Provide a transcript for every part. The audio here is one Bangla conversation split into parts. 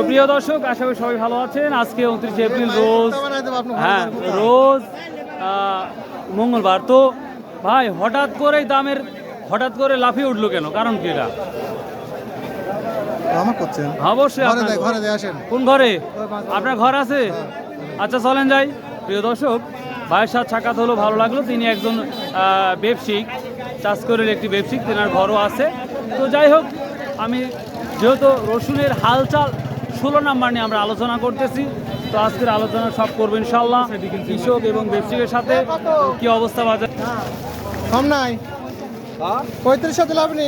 প্রিয় দর্শক আশা করি সবাই ভালো আছেন। আজকে উনত্রিশে এপ্রিল রোজ হ্যাঁ রোজ মঙ্গলবার। তো ভাই হঠাৎ করেই দামের হঠাৎ করে লাফিয়ে উঠল কেন? কারণ কি এটা? আমার করছেন? অবশ্যই ঘরে আপনার- ঘরে আসেন। কোন ঘরে? আপনার ঘর আছে? আচ্ছা চলেন যাই। প্রিয় দর্শক ভাইয়ের সাথে সাক্ষাৎ হলো ভালো লাগল। তিনি একজন আহ, ব্যবসায়িক চাষকরের একটি ব্যবসায়িক তেনার ঘরও আছে। তো যাই হোক আমি যেহেতু রসুনের হালচাল ষোলো নাম্বার নিয়ে আমরা আলোচনা করতেছি তো আজকের আলোচনা সব করব ইনশাল্লাহ কৃষক এবং ব্যবসায়ীর সাথে কি অবস্থা বাজার? কম নাই। পঁয়ত্রিশশো দিলে আপনি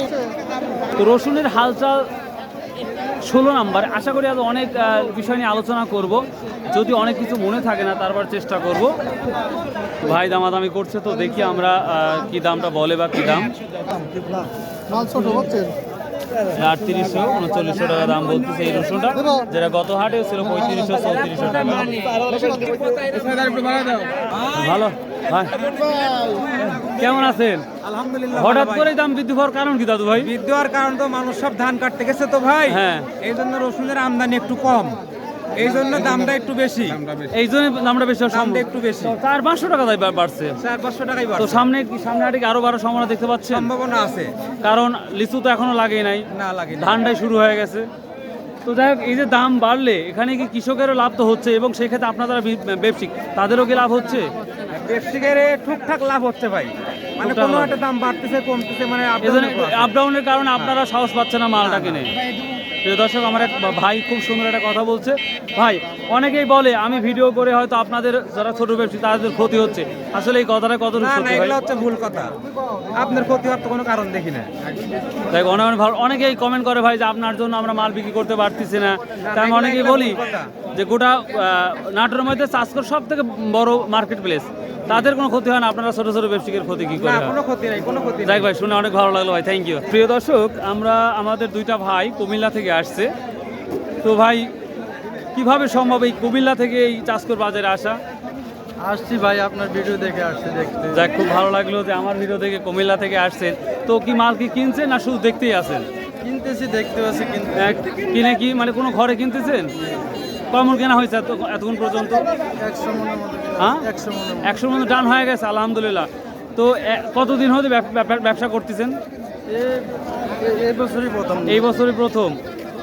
তো রসুনের হালচাল ষোলো নাম্বার। আশা করি আজ অনেক বিষয় নিয়ে আলোচনা করব। যদি অনেক কিছু মনে থাকে না তারপর চেষ্টা করব। ভাই দামাদামি করছে তো দেখি আমরা কি দামটা বলে বা কি দাম। আটত্রিশশো উনচল্লিশশো টাকা দাম বলতেছে এই রসুনটা। যেটা গত ছিল পঁয়ত্রিশশো চৌত্রিশশো টাকা। ভালো কেমন আছেন? হঠাৎ করে দাম বৃদ্ধি হওয়ার কারণ কি দাদু ভাই? বৃদ্ধি হওয়ার কারণ তো মানুষ সব ধান কাটতে গেছে তো ভাই। হ্যাঁ। এই জন্য রসুনের আমদানি একটু কম। এই জন্য দামটা একটু বেশি। এই জন্য দামটা বেশি দামটা একটু বেশি। চার পাঁচশো টাকা দাম বাড়ছে। চার পাঁচশো টাকাই তো সামনে কি সামনে হাটে আরও বারো সম্ভাবনা দেখতে পাচ্ছেন? সম্ভাবনা আছে। কারণ লিচু তো এখনও লাগেই নাই। না লাগে ধানটাই শুরু হয়ে গেছে। তো যাই হোক এই যে দাম বাড়লে এখানে কি কৃষকেরও লাভ তো হচ্ছে এবং সেক্ষেত্রে আপনারা যারা বি- ব্যবসায়িক তাদেরও কি লাভ হচ্ছে? ব্যবসায়ীদের ঠিকঠাক লাভ হচ্ছে ভাই। মানে কোনো একটা দাম বাড়তেছে কমতেছে মানে up down এজন্য এর উপর আছে। আপ ডাউনের কারণে আপনারা সাহস পাচ্ছেন না মালটা কিনে। প্রিয় দর্শক আমার এক ভাই খুব সুন্দর একটা কথা বলছে। ভাই অনেকেই বলে আমি ভিডিও করে হয়তো আপনাদের যারা ছোট ব্যবসায়ী তাদের ক্ষতি হচ্ছে। আসলে এই কথাটা কত হচ্ছে ভুল কথা। আপনার ক্ষতি হওয়ার তো কোনো কারণ দেখি না। দেখ অনেক অনেকেই কমেন্ট করে ভাই যে আপনার জন্য আমরা মাল বিক্রি করতে পারতেছি না। তাই আমি অনেকেই বলি। যে গোটা আহ, নাটোরের মধ্যে চাষকর সব থেকে বড় মার্কেট প্লেস তাদের কোনো ক্ষতি হয় না আপনারা ছোটো ছোটো ব্যবসায়ীর ক্ষতি কি করে? কোনো ক্ষতি নাই কোনো ক্ষতি যাই ভাই শুনে অনেক ভালো লাগল ভাই থ্যাংক ইউ প্রিয় দর্শক আমরা আমাদের দুইটা ভাই কুমিল্লা থেকে আসছে। তো ভাই কীভাবে সম্ভব এই কুমিল্লা থেকে এই চাষ চাষকর বাজারে আসা? আসছি ভাই আপনার ভিডিও দেখে আসছি দেখতে। যাক খুব ভালো লাগল যে আমার ভিডিও দেখে কুমিল্লা থেকে আসছেন। তো কি মাল কি কিনছেন না শুধু দেখতেই আসেন কিনতেছি দেখতে পাচ্ছি কিন্তু কিনে কি মানে কোনো ঘরে কিনতেছেন? কমন কেনা হয়েছে এত এতক্ষণ পর্যন্ত? হ্যাঁ? একশো মতো ডান হয়ে গেছে আলহামদুলিল্লাহ। তো কতদিন হতে ব্যব- ব্যব- ব্যবসা করতেছেন? এই বছরই প্রথম। এই বছরই প্রথম।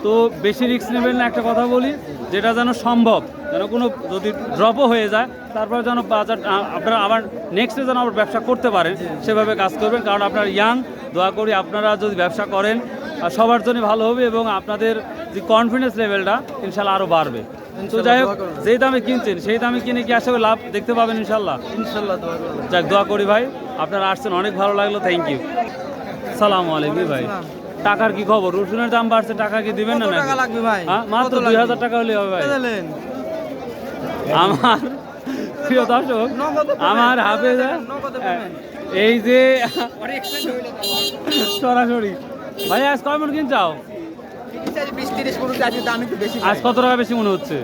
তো বেশি রিস্ক নেবেন না একটা কথা বলি যেটা যেন সম্ভব যেন কোনো যদি ড্রপও হয়ে যায় তারপর যেন বাজার আপনারা আবার নেক্সটে যেন আবার ব্যবসা করতে পারেন সেভাবে কাজ করবেন। কারণ আপনার ইয়াং দোয়া করি আপনারা যদি ব্যবসা করেন সবার জন্য ভালো হবে এবং আপনাদের যে কনফিডেন্স লেভেলটা ইনশাল্লাহ আরও বাড়বে। তো যাই হোক যেই দামে কিনছেন সেই দামে কিনে কি আসলে লাভ দেখতে পাবেন ইনশাল্লাহ ইনশাল্লাহ যাক দোয়া করি ভাই আপনারা আসছেন অনেক ভালো লাগল থ্যাংক ইউ সালাম আলাইকুম ভাই। টাকার কি খবর? রসুনের দাম বাড়ছে টাকা কি দিবেন না লাগবে ভাই? হ্যাঁ, মাত্র দুই হাজার টাকা হলে হবে ভাই। আমার প্রিয় দর্শক আমার পেমেন্ট। এই যে সরাসরি। ভাই আজ কয় মন কিনছাও? আজ কত টাকা বেশি মনে হচ্ছে?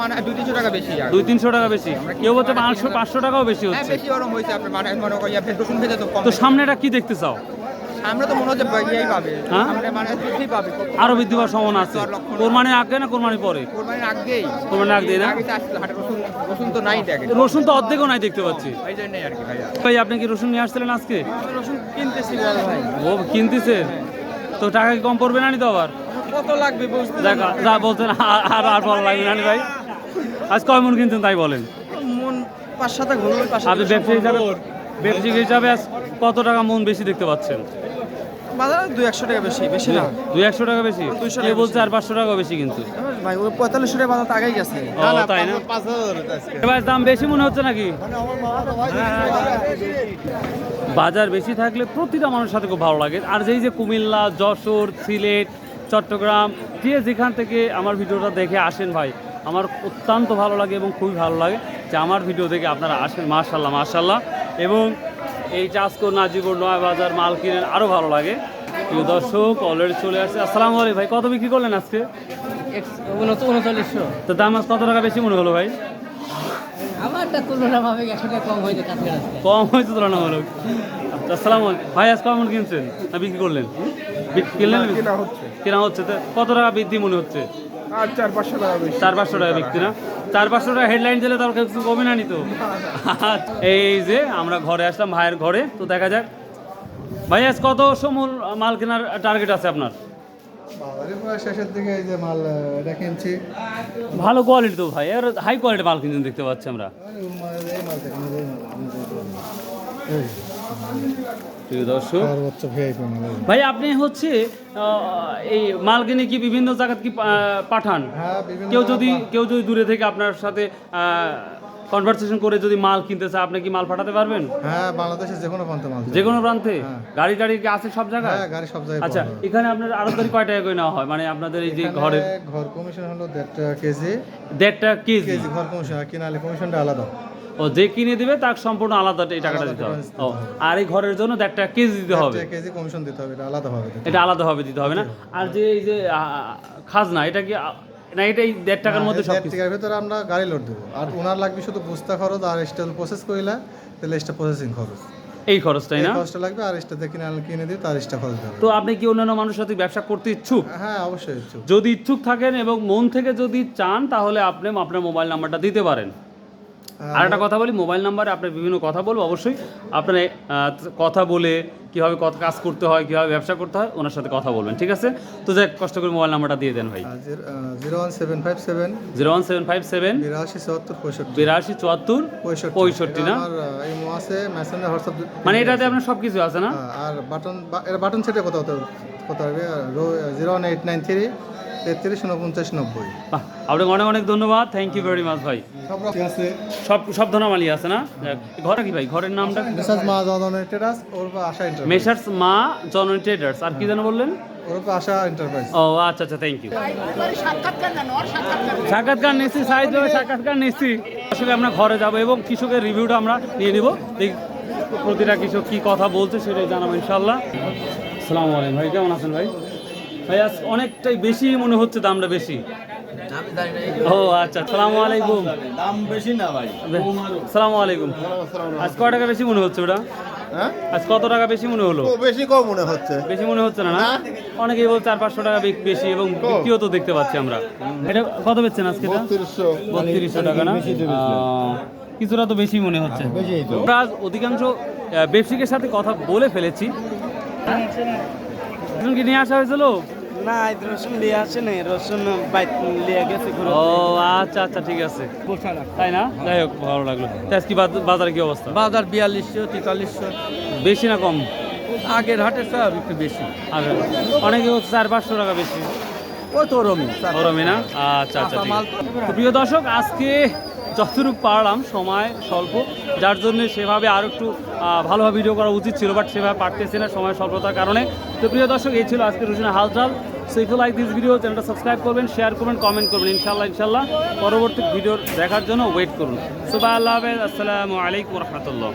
মানে দুই তিনশো টাকা বেশি আর। দুই তিনশো টাকা বেশি। কেউ বলছে পাঁচশো পাঁচশো টাকাও বেশি হ্যাঁ হচ্ছে। মানে মনে তো তো সামনেটা কি দেখতে চাও? আমরা তো মনে হচ্ছে ইয়েই পাবে। হ্যাঁ? মানে বৃদ্ধি পাবে। আরও বৃদ্ধি পাওয়ার সম্ভাবনা আছে। কোরবানি আগে না কোরবানি পরে? আগেই। কোরবানি না? রসুন তো নাই দেখে রসুন তো অর্ধেকও নাই দেখতে পাচ্ছি। ভাই আপনি কি রসুন নিয়ে আসছিলেন আজকে? রসুন কিনতেছি ভাই। ও কিনতেছে? তো টাকা কি কম পড়বে না নি তো আবার? কত লাগবে বুঝতে দেখ যা বলছেন আর আর লাগবে না ভাই। আজ কয় মন কিনছেন তাই বলেন? মন পাঁচ সাথে ঘুরবে আপনি ব্যবসায়ী হিসাবে ব্যবসায়িক হিসাবে আজ কত টাকা মন বেশি দেখতে পাচ্ছেন? বাজারে দুই একশো টাকা বেশি বেশি না। দুই একশো টাকা বেশি? 200 কে বলছে আর পাঁচশো টাকা বেশি কিন্তু? ভাই ওই পঁয়তাল্লিশশো টাকা বাজার আগেই গেছে। তাই না? এবার দাম বেশি মনে হচ্ছে নাকি? বাজার বেশি থাকলে প্রতিটা মানুষের সাথে খুব ভালো লাগে। আর যেই যে কুমিল্লা যশোর সিলেট চট্টগ্রাম যে যেখান থেকে আমার ভিডিওটা দেখে আসেন ভাই আমার অত্যন্ত ভালো লাগে এবং খুবই ভালো লাগে যে আমার ভিডিও দেখে আপনারা আসেন মার্শাল্লাহ মার্শাল্লাহ এবং এই চাষকর নাজিবুর নয় বাজার মাল কিনেন আরও ভালো লাগে। প্রিয় দর্শক অলরেডি চলে আসছে। আসসালামু আলাইকুম ভাই কত বিক্রি করলেন আজকে? উনচল্লিশশো। তো দাম আজ কত টাকা বেশি মনে হলো ভাই? কম হয়েছে তুলনামূলক। আচ্ছা, আসসালামু ভাই আজ কেমন কিনছেন? না বিক্রি করলেন? কিনলেন? কেনা হচ্ছে। কেনা হচ্ছে। তো কত টাকা বৃদ্ধি মনে হচ্ছে? আর চার পাঁচশো টাকা চার পাঁচশো টাকা বিক্রি না? চার পাঁচশো টাকা হেডলাইন দিলে তার কিছু কমে না নিত। এই যে আমরা ঘরে আসলাম ভাইয়ের ঘরে। তো দেখা যাক। ভাই আজ কত সমূল মাল কেনার টার্গেট আছে আপনার? শেষের দিকে এই যে মাল এটা কিনছি। ভালো কোয়ালিটি তো ভাই। আর হাই কোয়ালিটি মাল কিন্তু দেখতে পাচ্ছি আমরা। প্রিয় দর্শক। ভাই আপনি হচ্ছে এই মাল কিনে কি বিভিন্ন জায়গা কি পাঠান? হ্যাঁ কেউ যদি কেউ যদি দূরে থেকে আপনার সাথে কনভারসেশন করে যদি মাল কিনতে চায় আপনি কি মাল পাঠাতে পারবেন? হ্যাঁ বাংলাদেশের যে কোনো প্রান্তে মাল যে কোনো প্রান্তে? হ্যাঁ। গাড়ি টাড়ি কি আছে সব জায়গায়? হ্যাঁ গাড়ি সব জায়গায় আচ্ছা এখানে আপনার আড়তদারি কয় টাকা করে নেওয়া হয়? মানে আপনাদের এই যে ঘরের ঘর কমিশন হলো দেড় টাকা কেজি। দেড়টা কেজি। কেজি ঘর কমিশন কিনালে কমিশনটা আলাদা। ও যে কিনে দিবে তার সম্পূর্ণ আলাদা এই টাকাটা দিতে হবে। ও আর এই ঘরের জন্য দেড়টা কেজি দিতে হবে। কেজি কমিশন দিতে হবে এটা আলাদা হবে এটা আলাদাভাবে দিতে হবে না? আর যে এই যে খাজনা এটা কি না এটা এই দেড় টাকার মধ্যে সব কিছু টাকার ভিতরে আমরা গাড়ি লোড দেবো। আর ওনার লাগবে শুধু বস্তা খরচ আর স্টেল প্রসেস করিলা তাহলে এক্সট্রা প্রসেসিং খরচ। এই খরচটাই এই না? খরচটা লাগবে আর এক্সট্রা কিনে কিনে দিই তার এক্সট্রা খরচ দেবে তো আপনি কি অন্যান্য মানুষের সাথে ব্যবসা করতে ইচ্ছুক? হ্যাঁ অবশ্যই ইচ্ছুক। যদি ইচ্ছুক থাকেন এবং মন থেকে যদি চান তাহলে আপনি আপনার মোবাইল নাম্বারটা দিতে পারেন। আর একটা কথা বলি মোবাইল নাম্বারে আপনার বিভিন্ন কথা বলব অবশ্যই। আপনার কথা বলে কীভাবে কত কাজ করতে হয় কীভাবে ব্যবসা করতে হয় ওনার সাথে কথা বলবেন ঠিক আছে? তো যাক কষ্ট করে মোবাইল নাম্বারটা দিয়ে দেন ভাই। Zero one seven five seven zero one seven five seven বিরাশি চুয়াত্তর পঁয়ষট্টি। বিরাশি চুয়াত্তর পঁয়ষট্টি। না? আহ, আছে মেসেঞ্জার হোয়াটসঅ্যাপ মানে এটাতে আপনার সব কিছু আছে না? আর বাটন এটা বাটন সেটে কত হতে হবে? Zero one eight nine three. তেত্রিশ উনপঞ্চাশ নব্বই। আপনাকে অনেক অনেক ধন্যবাদ। থ্যাংক ইউ ভেরি মাচ ভাই। সব সব সব ধনামালি আছে না? ঘরে কি ভাই? ঘরের নামটা? মিসাজ মা জনের টেরাস ওর আশা এন্টারপ্রাইজ মেসার্স মা জনন ট্রেডার্স আর কি যেন বললেন? আশা এন্টারপ্রাইজ ও আচ্ছা আচ্ছা থ্যাংক ইউ সাক্ষাৎকার নিচ্ছি সাইজ হবে সাক্ষাৎকার নিচ্ছি। আসলে আমরা ঘরে যাব এবং কৃষকের রিভিউটা আমরা নিয়ে নিব। প্রতিটা কৃষক কি কথা বলছে সেটাই জানাব ইনশাল্লাহ সালাম আলাইকুম ভাই কেমন আছেন ভাই? ভাই আজ অনেকটাই বেশি মনে হচ্ছে দামটা বেশি। ও আচ্ছা সালাম আলাইকুম। দাম বেশি না ভাই সালাম আলাইকুম। আজ কয় টাকা বেশি মনে হচ্ছে ওটা? হ্যাঁ? আজ কত টাকা বেশি মনে হলো? বেশি কম মনে হচ্ছে। বেশি মনে হচ্ছে না না? অনেকেই বল চার পাঁচশো টাকা বেশি এবং বিক্রিও তো দেখতে পাচ্ছি আমরা। এটা কত বেচছেন আজকে বত্রিশশো। টাকা না? কিছুটা তো বেশি মনে হচ্ছে। আমরা আজ অধিকাংশ ব্যবসায়িকের সাথে কথা বলে ফেলেছি। রসুন কি নিয়ে আসা হয়েছিল? না রসুন লিয়ে আসে নাই রসুন বাইক লিয়ে গেছে ও আচ্ছা আচ্ছা ঠিক আছে। তাই না? যাই হোক ভালো লাগল। তা আজকে বাজ- বাজারে কি অবস্থা? বাজার বিয়াল্লিশশো তেতাল্লিশশো। বেশি না কম? আগের হাটে স্যার একটু বেশি। আগে অনেকে হচ্ছে চার পাঁচশো টাকা বেশি। ওই তো রমি না? আচ্ছা আচ্ছা ঠিক আছে। তো প্রিয় দর্শক আজকে যতটুকু পারলাম সময় স্বল্প যার জন্য সেভাবে আরও একটু ভালোভাবে ভিডিও করা উচিত ছিল বাট সেভাবে পারতেছি না সময় স্বল্পতার কারণে। তো প্রিয় দর্শক এই ছিল আজকে রুচিনা হালচাল। So if you like this video চ্যানেলটা সাবস্ক্রাইব করবেন শেয়ার করবেন কমেন্ট করবেন। ইনশাল্লাহ ইনশাল্লাহ পরবর্তী ভিডিও দেখার জন্য ওয়েট করুন। সুবাহ আল্লাহ হাফেজ। আসসালামু আলাইকুম রহমতুল্লাহ।